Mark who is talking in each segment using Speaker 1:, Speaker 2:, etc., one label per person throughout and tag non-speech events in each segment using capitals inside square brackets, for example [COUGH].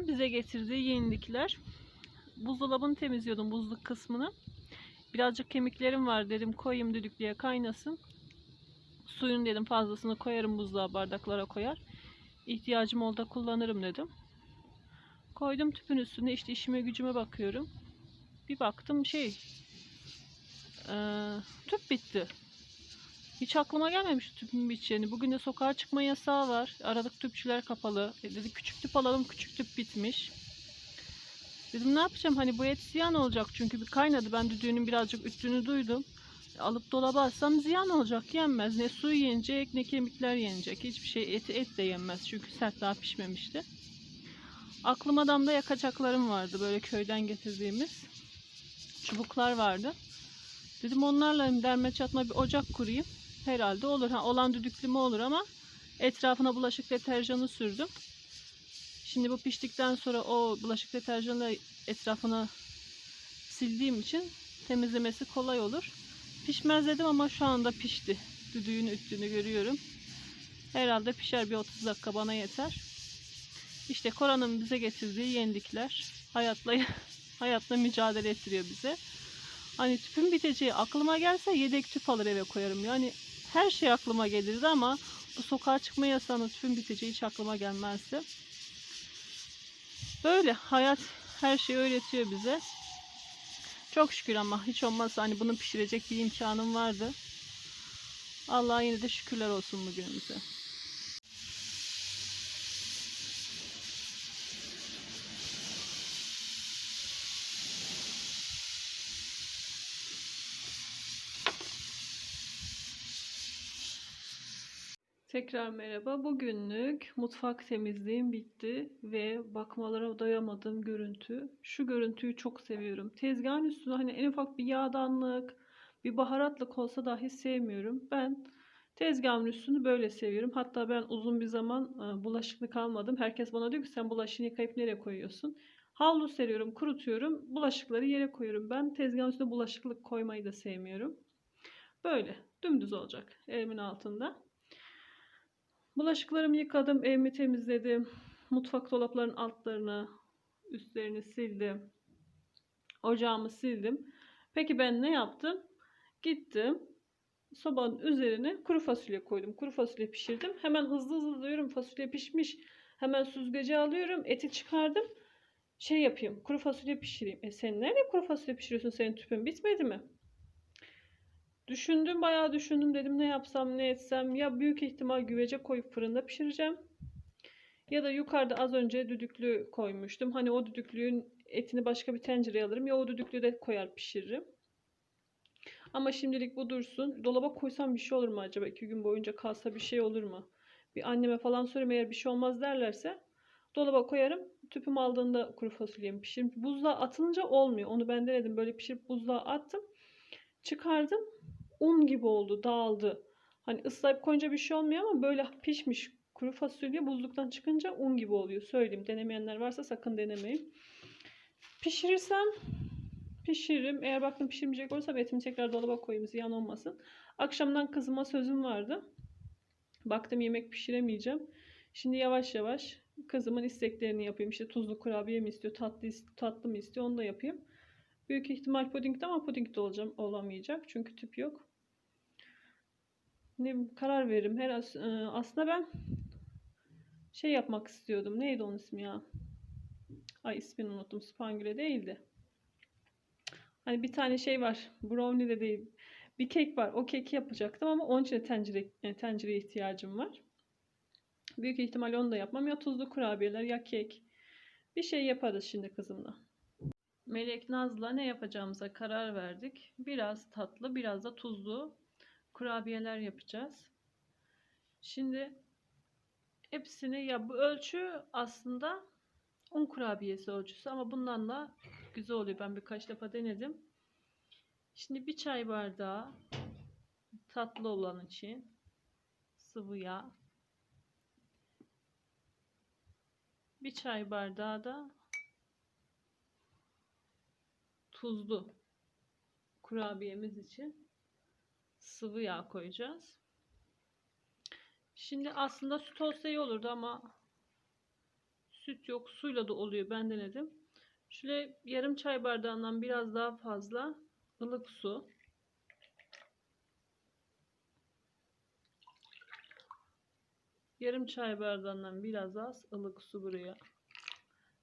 Speaker 1: getirdiği yenilikler. Buzdolabını temizliyordum buzluk kısmını. Birazcık kemiklerim var dedim koyayım düdüklüye kaynasın. Suyun dedim fazlasını koyarım buzluğa bardaklara koyar. İhtiyacım olda kullanırım dedim. Koydum tüpün üstüne işte işime gücüme bakıyorum. Bir baktım şey eee, tüp bitti. Hiç aklıma gelmemiş tüpün biteceğini. Bugün de sokağa çıkma yasağı var. Aradık tüpçüler kapalı. E dedi küçük tüp alalım. Küçük tüp bitmiş. Dedim ne yapacağım? Hani bu et ziyan olacak çünkü bir kaynadı. Ben düdüğünün birazcık üttüğünü duydum. E, alıp dolaba atsam ziyan olacak. Yenmez. Ne su yenecek ne kemikler yenecek. Hiçbir şey eti et de yenmez. Çünkü sert daha pişmemişti. Aklıma damda yakacaklarım vardı. Böyle köyden getirdiğimiz. Çubuklar vardı. Dedim onlarla derme çatma bir ocak kurayım. Herhalde olur. Ha, olan düdüklü olur ama etrafına bulaşık deterjanı sürdüm. Şimdi bu piştikten sonra o bulaşık deterjanıyla etrafını sildiğim için temizlemesi kolay olur. Pişmez dedim ama şu anda pişti. Düdüğünü üttüğünü görüyorum. Herhalde pişer bir 30 dakika bana yeter. İşte Koran'ın bize getirdiği yenilikler. Hayatla [LAUGHS] hayatla mücadele ettiriyor bize. Hani tüpün biteceği aklıma gelse yedek tüp alır eve koyarım. Yani her şey aklıma gelirdi ama bu sokağa çıkma yasağının tüpün biteceği hiç aklıma gelmezdi. Böyle hayat her şeyi öğretiyor bize. Çok şükür ama hiç olmazsa hani bunu pişirecek bir imkanım vardı. Allah'a yine de şükürler olsun bugünümüze. Tekrar merhaba. Bugünlük mutfak temizliğim bitti ve bakmalara doyamadığım görüntü. Şu görüntüyü çok seviyorum. Tezgahın üstünde hani en ufak bir yağdanlık, bir baharatlık olsa dahi sevmiyorum. Ben tezgahın üstünü böyle seviyorum. Hatta ben uzun bir zaman e, bulaşıklık almadım. Herkes bana diyor ki sen bulaşığını yıkayıp nereye koyuyorsun? Havlu seriyorum, kurutuyorum. Bulaşıkları yere koyuyorum. Ben tezgahın üstüne bulaşıklık koymayı da sevmiyorum. Böyle dümdüz olacak elimin altında. Bulaşıklarımı yıkadım, evimi temizledim. Mutfak dolaplarının altlarını, üstlerini sildim. Ocağımı sildim. Peki ben ne yaptım? Gittim. Sobanın üzerine kuru fasulye koydum. Kuru fasulye pişirdim. Hemen hızlı hızlı diyorum fasulye pişmiş. Hemen süzgece alıyorum. Eti çıkardım. Şey yapayım. Kuru fasulye pişireyim. E sen nerede kuru fasulye pişiriyorsun? Senin tüpün bitmedi mi? Düşündüm bayağı düşündüm. Dedim ne yapsam ne etsem. Ya büyük ihtimal güvece koyup fırında pişireceğim. Ya da yukarıda az önce düdüklü koymuştum. Hani o düdüklüğün etini başka bir tencereye alırım. Ya o düdüklü de koyar pişiririm. Ama şimdilik bu dursun. Dolaba koysam bir şey olur mu acaba? İki gün boyunca kalsa bir şey olur mu? Bir anneme falan sorayım. Eğer bir şey olmaz derlerse dolaba koyarım. Tüpüm aldığında kuru fasulyemi pişiririm. Buzluğa atılınca olmuyor. Onu ben denedim. Böyle pişirip buzluğa attım. Çıkardım un gibi oldu, dağıldı. Hani ıslayıp koyunca bir şey olmuyor ama böyle pişmiş kuru fasulye buzluktan çıkınca un gibi oluyor. Söyleyeyim. Denemeyenler varsa sakın denemeyin. Pişirirsem pişiririm. Eğer baktım pişirmeyecek olursam etimi tekrar dolaba koyayım ziyan olmasın. Akşamdan kızıma sözüm vardı. Baktım yemek pişiremeyeceğim. Şimdi yavaş yavaş kızımın isteklerini yapayım. İşte tuzlu kurabiye mi istiyor, tatlı, tatlı mı istiyor onu da yapayım. Büyük ihtimal pudingde ama pudingde olacağım, olamayacak. Çünkü tüp yok ne karar veririm. Her e, aslında ben şey yapmak istiyordum. Neydi onun ismi ya? Ay ismini unuttum. Spangüle değildi. Hani bir tane şey var. Brownie de değil. Bir kek var. O keki yapacaktım ama onun için de tencere, e, tencereye ihtiyacım var. Büyük ihtimal onu da yapmam. Ya tuzlu kurabiyeler ya kek. Bir şey yaparız şimdi kızımla. Melek Naz'la ne yapacağımıza karar verdik. Biraz tatlı, biraz da tuzlu kurabiyeler yapacağız. Şimdi hepsini ya bu ölçü aslında un kurabiyesi ölçüsü ama bundan da güzel oluyor. Ben birkaç defa denedim. Şimdi bir çay bardağı tatlı olan için sıvı yağ. Bir çay bardağı da tuzlu kurabiyemiz için sıvı yağ koyacağız. Şimdi aslında süt olsa iyi olurdu ama Süt yok, suyla da oluyor. Ben denedim. Şöyle yarım çay bardağından biraz daha fazla ılık su. Yarım çay bardağından biraz az ılık su buraya.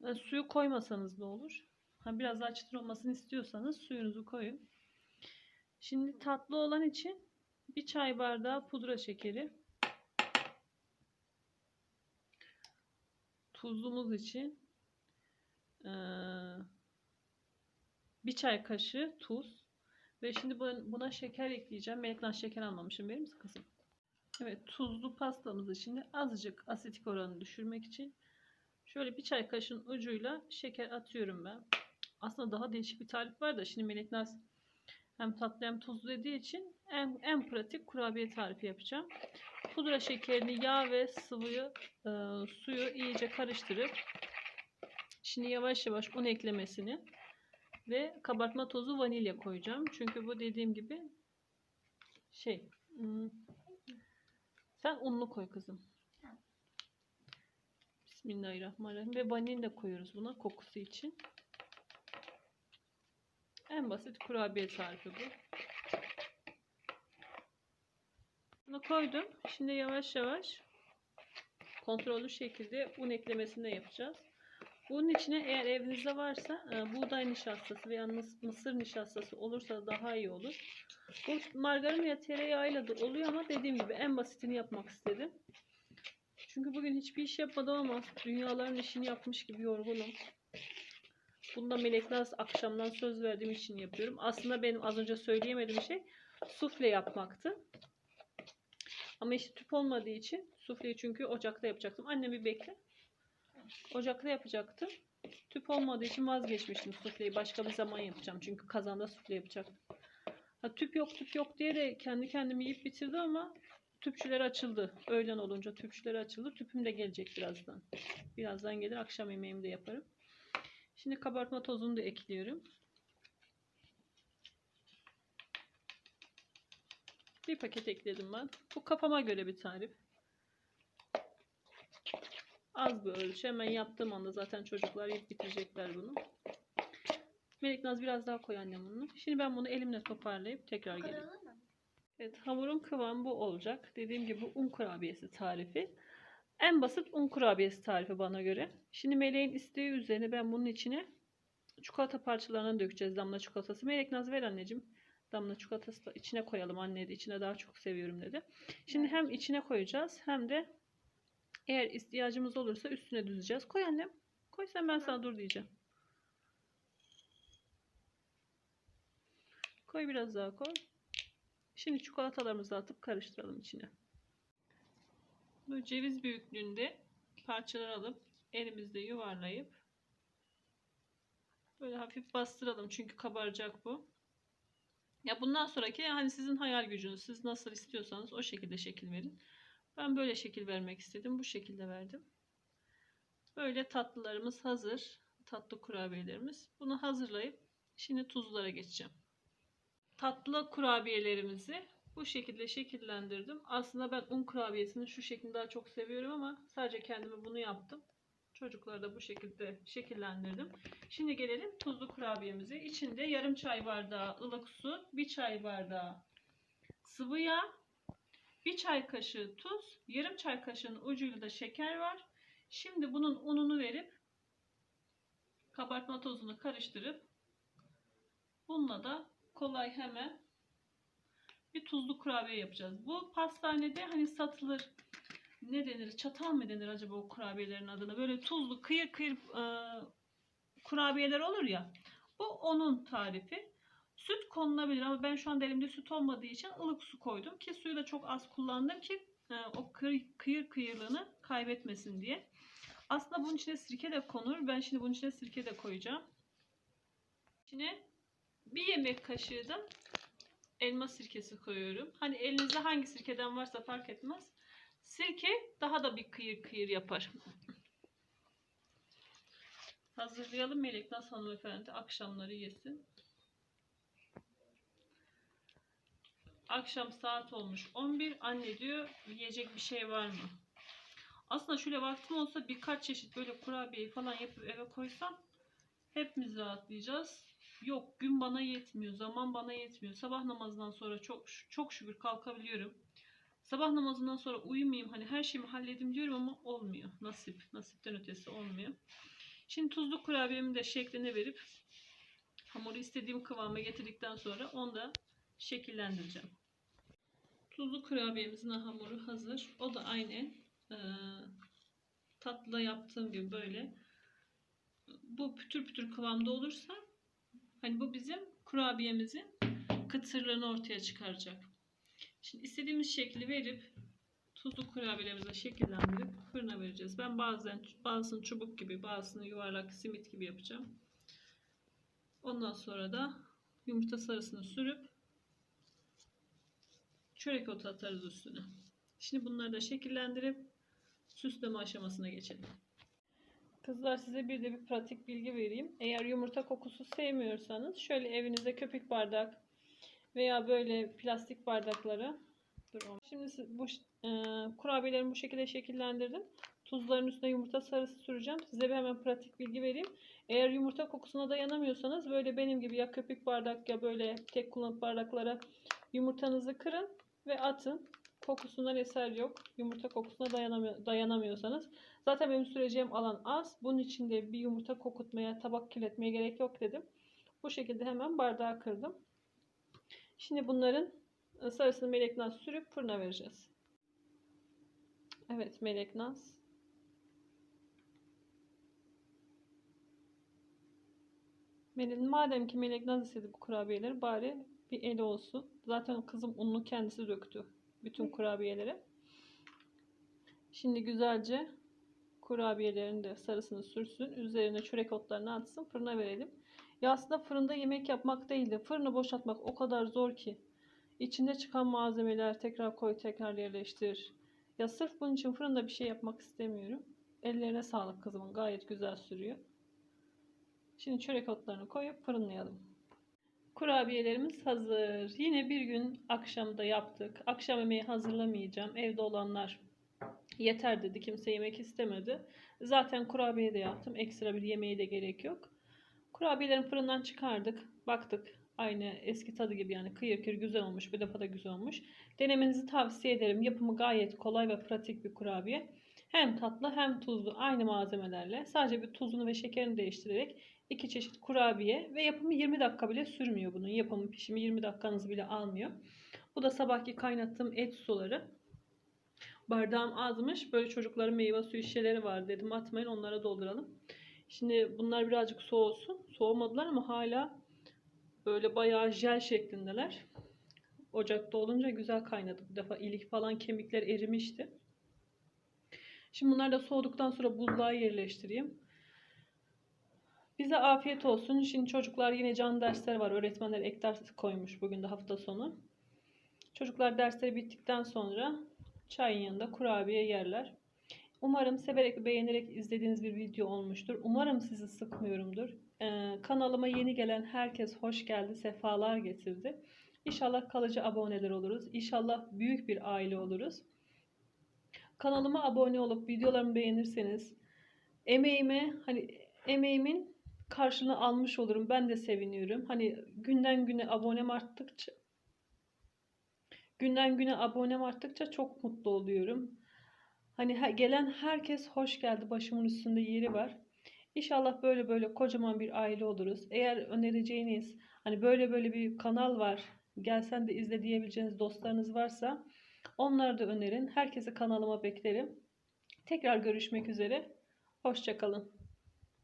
Speaker 1: Yani suyu koymasanız da olur. Ha, biraz daha çıtır olmasını istiyorsanız suyunuzu koyun. Şimdi tatlı olan için bir çay bardağı pudra şekeri. Tuzlumuz için eee, bir çay kaşığı tuz. Ve şimdi bu- buna şeker ekleyeceğim. Melekten şeker almamışım. Verir misin kızım? Evet tuzlu pastamız için de azıcık asitik oranını düşürmek için şöyle bir çay kaşığın ucuyla şeker atıyorum ben. Aslında daha değişik bir tarif var da şimdi Melek Naz hem tatlı hem tuzlu dediği için en, en pratik kurabiye tarifi yapacağım. Pudra şekerini, yağ ve sıvıyı, e, suyu iyice karıştırıp şimdi yavaş yavaş un eklemesini ve kabartma tozu vanilya koyacağım. Çünkü bu dediğim gibi şey hmm, sen unlu koy kızım. Bismillahirrahmanirrahim. Ve vanilya koyuyoruz buna kokusu için. En basit kurabiye tarifi bu. Bunu koydum. Şimdi yavaş yavaş kontrollü şekilde un eklemesini yapacağız. Bunun içine eğer evinizde varsa e, buğday nişastası veya mıs- mısır nişastası olursa daha iyi olur. Bu margarin ya tereyağıyla da oluyor ama dediğim gibi en basitini yapmak istedim. Çünkü bugün hiçbir iş yapmadım ama dünyaların işini yapmış gibi yorgunum. Bunda Melek Naz akşamdan söz verdiğim için yapıyorum. Aslında benim az önce söyleyemediğim şey sufle yapmaktı. Ama işte tüp olmadığı için sufleyi çünkü ocakta yapacaktım. Anne bir bekle. Ocakta yapacaktım. Tüp olmadığı için vazgeçmiştim sufleyi. Başka bir zaman yapacağım. Çünkü kazanda sufle yapacaktım. Ha, tüp yok tüp yok diye de kendi kendimi yiyip bitirdi ama tüpçüler açıldı. Öğlen olunca tüpçüler açıldı. Tüpüm de gelecek birazdan. Birazdan gelir akşam yemeğimi de yaparım. Şimdi kabartma tozunu da ekliyorum. Bir paket ekledim ben. Bu kafama göre bir tarif. Az bir ölçü. Hemen yaptığım anda zaten çocuklar yiyip bitirecekler bunu. Melek Naz biraz daha koy annem bunu. Şimdi ben bunu elimle toparlayıp tekrar geleyim. Evet hamurun kıvamı bu olacak. Dediğim gibi un kurabiyesi tarifi. En basit un kurabiyesi tarifi bana göre. Şimdi Meleğin isteği üzerine ben bunun içine çikolata parçalarını dökeceğiz. Damla çikolatası. Melek Naz ver anneciğim. Damla çikolatası da içine koyalım anne de içine daha çok seviyorum dedi. Şimdi hem içine koyacağız hem de eğer ihtiyacımız olursa üstüne düzeceğiz. Koy annem. Koy sen ben sana dur diyeceğim. Koy biraz daha koy. Şimdi çikolatalarımızı atıp karıştıralım içine. Bu ceviz büyüklüğünde parçalar alıp elimizde yuvarlayıp böyle hafif bastıralım çünkü kabaracak bu. Ya bundan sonraki hani sizin hayal gücünüz. Siz nasıl istiyorsanız o şekilde şekil verin. Ben böyle şekil vermek istedim. Bu şekilde verdim. Böyle tatlılarımız hazır. Tatlı kurabiyelerimiz. Bunu hazırlayıp şimdi tuzlara geçeceğim. Tatlı kurabiyelerimizi bu şekilde şekillendirdim. Aslında ben un kurabiyesini şu şekilde daha çok seviyorum ama sadece kendime bunu yaptım. Çocukları da bu şekilde şekillendirdim. Şimdi gelelim tuzlu kurabiyemize. İçinde yarım çay bardağı ılık su, bir çay bardağı sıvı yağ, bir çay kaşığı tuz, yarım çay kaşığının ucuyla da şeker var. Şimdi bunun ununu verip kabartma tozunu karıştırıp bununla da kolay hemen bir tuzlu kurabiye yapacağız. Bu pastanede hani satılır ne denir? Çatal mı denir acaba o kurabiyelerin adına? Böyle tuzlu kıyır kıyır e, kurabiyeler olur ya. Bu onun tarifi. Süt konulabilir ama ben şu anda elimde süt olmadığı için ılık su koydum ki suyu da çok az kullandım ki e, o kıyır, kıyır kıyırlığını kaybetmesin diye. Aslında bunun içine sirke de konur. Ben şimdi bunun içine sirke de koyacağım. İçine bir yemek kaşığı da elma sirkesi koyuyorum. Hani elinizde hangi sirkeden varsa fark etmez. Sirke daha da bir kıyır kıyır yapar. [LAUGHS] Hazırlayalım Melek nasıl hanımefendi akşamları yesin. Akşam saat olmuş 11. Anne diyor yiyecek bir şey var mı? Aslında şöyle vaktim olsa birkaç çeşit böyle kurabiye falan yapıp eve koysam hepimiz rahatlayacağız. Yok gün bana yetmiyor, zaman bana yetmiyor. Sabah namazından sonra çok çok şükür kalkabiliyorum. Sabah namazından sonra uyumayayım hani her şeyimi halledim diyorum ama olmuyor. Nasip, nasipten ötesi olmuyor. Şimdi tuzlu kurabiyemi de şekline verip hamuru istediğim kıvama getirdikten sonra onu da şekillendireceğim. Tuzlu kurabiyemizin hamuru hazır. O da aynı e, tatlı yaptığım gibi böyle bu pütür pütür kıvamda olursa hani bu bizim kurabiyemizin kıtırlığını ortaya çıkaracak. Şimdi istediğimiz şekli verip tuzlu kurabiyelerimize şekillendirip fırına vereceğiz. Ben bazen bazısını çubuk gibi bazısını yuvarlak simit gibi yapacağım. Ondan sonra da yumurta sarısını sürüp çörek otu atarız üstüne. Şimdi bunları da şekillendirip süsleme aşamasına geçelim. Kızlar size bir de bir pratik bilgi vereyim. Eğer yumurta kokusu sevmiyorsanız şöyle evinize köpük bardak veya böyle plastik bardaklara Dur. Şimdi bu e, kurabiyelerimi bu şekilde şekillendirdim. Tuzların üstüne yumurta sarısı süreceğim. Size bir hemen pratik bilgi vereyim. Eğer yumurta kokusuna dayanamıyorsanız böyle benim gibi ya köpük bardak ya böyle tek kullanıp bardaklara yumurtanızı kırın ve atın. Kokusundan eser yok. Yumurta kokusuna dayanamıyor, dayanamıyorsanız. Zaten benim süreceğim alan az. Bunun için de bir yumurta kokutmaya, tabak kirletmeye gerek yok dedim. Bu şekilde hemen bardağa kırdım. Şimdi bunların sarısını melek naz sürüp fırına vereceğiz. Evet melek naz. Melek, madem ki melek naz istedi bu kurabiyeleri bari bir eli olsun. Zaten kızım ununu kendisi döktü bütün kurabiyeleri. Şimdi güzelce kurabiyelerin de sarısını sürsün. Üzerine çörek otlarını atsın. Fırına verelim. Ya aslında fırında yemek yapmak değil de fırını boşaltmak o kadar zor ki. İçinde çıkan malzemeler tekrar koy tekrar yerleştir. Ya sırf bunun için fırında bir şey yapmak istemiyorum. Ellerine sağlık kızımın gayet güzel sürüyor. Şimdi çörek otlarını koyup fırınlayalım. Kurabiyelerimiz hazır. Yine bir gün akşamda yaptık. Akşam yemeği hazırlamayacağım. Evde olanlar yeter dedi. Kimse yemek istemedi. Zaten kurabiye de yaptım. Ekstra bir yemeğe de gerek yok. Kurabiyelerin fırından çıkardık. Baktık. Aynı eski tadı gibi yani kıyır kıyır güzel olmuş. Bir defa da güzel olmuş. Denemenizi tavsiye ederim. Yapımı gayet kolay ve pratik bir kurabiye. Hem tatlı hem tuzlu aynı malzemelerle sadece bir tuzunu ve şekerini değiştirerek iki çeşit kurabiye ve yapımı 20 dakika bile sürmüyor bunun. Yapımı pişimi 20 dakikanızı bile almıyor. Bu da sabahki kaynattığım et suları. Bardağım azmış. Böyle çocukların meyve suyu şişeleri var dedim. Atmayın onlara dolduralım. Şimdi bunlar birazcık soğusun. Soğumadılar ama hala böyle bayağı jel şeklindeler. Ocakta olunca güzel kaynadı. Bu defa ilik falan kemikler erimişti. Şimdi bunlar da soğuduktan sonra buzluğa yerleştireyim. Bize afiyet olsun. Şimdi çocuklar yine can dersleri var. Öğretmenler ek ders koymuş bugün de hafta sonu. Çocuklar dersleri bittikten sonra çayın yanında kurabiye yerler. Umarım severek ve beğenerek izlediğiniz bir video olmuştur. Umarım sizi sıkmıyorumdur. Ee, kanalıma yeni gelen herkes hoş geldi, sefalar getirdi. İnşallah kalıcı aboneler oluruz. İnşallah büyük bir aile oluruz. Kanalıma abone olup videolarımı beğenirseniz emeğime hani emeğimin karşılığını almış olurum. Ben de seviniyorum. Hani günden güne abonem arttıkça günden güne abonem arttıkça çok mutlu oluyorum. Hani gelen herkes hoş geldi. Başımın üstünde yeri var. İnşallah böyle böyle kocaman bir aile oluruz. Eğer önereceğiniz hani böyle böyle bir kanal var. Gelsen de izle diyebileceğiniz dostlarınız varsa onları da önerin. Herkesi kanalıma beklerim. Tekrar görüşmek üzere. Hoşçakalın.